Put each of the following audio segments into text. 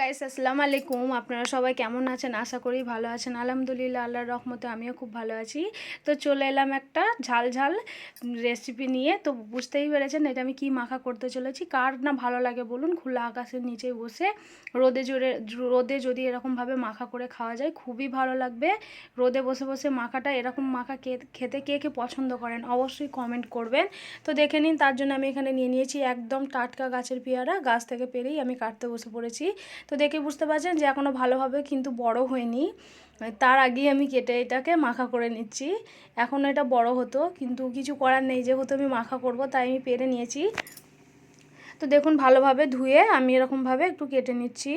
Guys আসসালামু আলাইকুম। আপনারা সবাই কেমন আছেন? আশা করি ভালো আছেন। আলহামদুলিল্লাহ, আল্লাহর রহমতে আমিও খুব ভালো আছি। তো চলে এলাম একটা ঝাল ঝাল রেসিপি নিয়ে। তো বুঝতেই পেরেছেন এটা আমি কি মাখা করতে চলেছি? কার না ভালো লাগে বলুন? খোলা আকাশের নিচে বসে রোদে জোরে, রোদে যদি এরকমভাবে মাখা করে খাওয়া যায়, খুবই ভালো লাগবে। রোদে বসে বসে মাখাটা এরকম মাখা খেতে কে কে পছন্দ করেন অবশ্যই কমেন্ট করবেন। তো দেখে নিন, তার জন্য আমি এখানে নিয়ে নিয়েছি একদম টাটকা গাছের পেয়ারা। গাছ থেকে পেরেই আমি কাটতে বসে পড়েছি। তো দেখে বুঝতে পারছেন যে এখনও ভালোভাবে কিন্তু বড় হয়নি। তার আগেই আমি কেটে এটাকে মাখা করে নিচ্ছি। এখন এটা বড় হতো, কিন্তু কিছু করার নেই। যেহেতু আমি মাখা করব, তাই আমি পেরে নিয়েছি। তো দেখুন, ভালোভাবে ধুয়ে আমি এরকমভাবে একটু কেটে নিচ্ছি।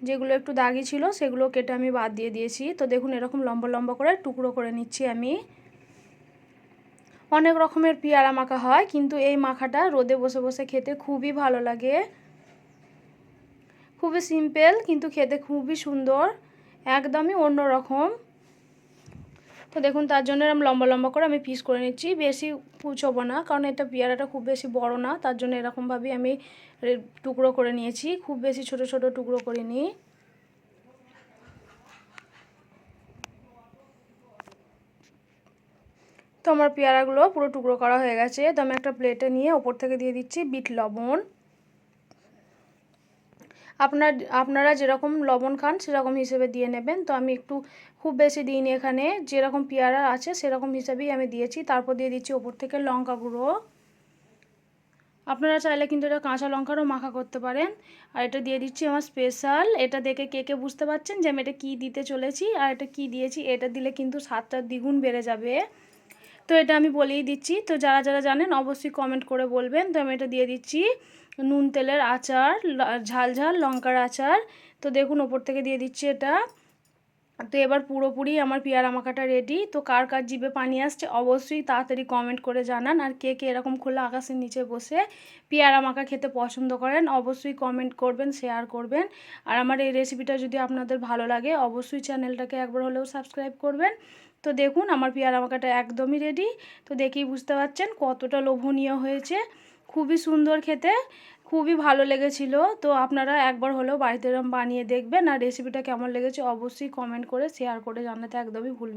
যেগুলো একটু দাগি ছিল, সেগুলো কেটে আমি বাদ দিয়ে দিয়েছি। তো দেখুন, এরকম লম্বা লম্বা করে টুকরো করে নিচ্ছি আমি। অনেক রকমের পেয়ারা মাখা হয়, কিন্তু এই মাখাটা রোদে বসে বসে খেতে খুবই ভালো লাগে। খুবই সিম্পল কিন্তু খেতে খুবই সুন্দর, একদমই অন্য রকম তো দেখুন, তার জন্য এরকম লম্বা লম্বা করে আমি পিস করে নিচ্ছি। বেশি কুচোবো না, কারণ এটা পেয়ারাটা খুব বেশি বড় না, তার জন্য এরকমভাবেই আমি টুকরো করে নিয়েছি। খুব বেশি ছোট ছোট টুকরো করে নিই তো আমার পেয়ারাগুলো পুরো টুকরো করা হয়ে গেছে। তো আমি একটা প্লেটে নিয়ে ওপর থেকে দিয়ে দিচ্ছি বিট লবণ। আপনার, আপনারা যেরকম লবণ খান সেরকম হিসেবে দিয়ে নেবেন। তো আমি একটু খুব বেশি দিইনি এখানে। যেরকম পেয়ারা আছে সেরকম হিসেবেই আমি দিয়েছি। তারপর দিয়ে দিচ্ছি ওপর থেকে লঙ্কা গুঁড়ো। আপনারা চাইলে কিন্তু এটা কাঁচা লঙ্কারও মাখা করতে পারেন। আর এটা দিয়ে দিচ্ছি আমার স্পেশাল। এটা দেখে কে কে বুঝতে পারছেন যে আমি এটা কী দিতে চলেছি? আর এটা কী দিয়েছি? এটা দিলে কিন্তু স্বাদটা দ্বিগুণ বেড়ে যাবে। তো এটা আমি বলেই দিচ্ছি। তো যারা যারা জানেন অবশ্যই কমেন্ট করে বলবেন। তো আমি এটা দিয়ে দিচ্ছি। নুন তেলের আচার ঝাল ঝাল, লঙ্কার আচার। তো দেখুন, ওপর থেকে দিয়ে দিচ্ছি এটা। তো এবার পুরোপুরি আমার পেয়ারা মাখাটা রেডি তো কার কার জিভে পানি আসছে অবশ্যই তাড়াতাড়ি কমেন্ট করে জানান। আর কে কে এরকম খোলা আকাশের নিচে বসে পেয়ারা মাখা খেতে পছন্দ করেন, অবশ্যই কমেন্ট করবেন শেয়ার করবেন। আর আমার এই রেসিপিটা যদি আপনাদের ভালো লাগে, অবশ্যই চ্যানেলটাকে একবার হলেও সাবস্ক্রাইব করবেন। তো দেখুন, আমার পেয়ারা মাখাটা একদমই রেডি তো দেখেই বুঝতে পারছেন কতটা লোভনীয় হয়েছে। খুবই সুন্দর খেতে, খুবই ভালো লেগেছিলো। তো আপনারা একবার হলেও বাড়িতে এরম বানিয়ে দেখবেন আর রেসিপিটা কেমন লেগেছে অবশ্যই কমেন্ট করে শেয়ার করে জানাতে একদমই ভুল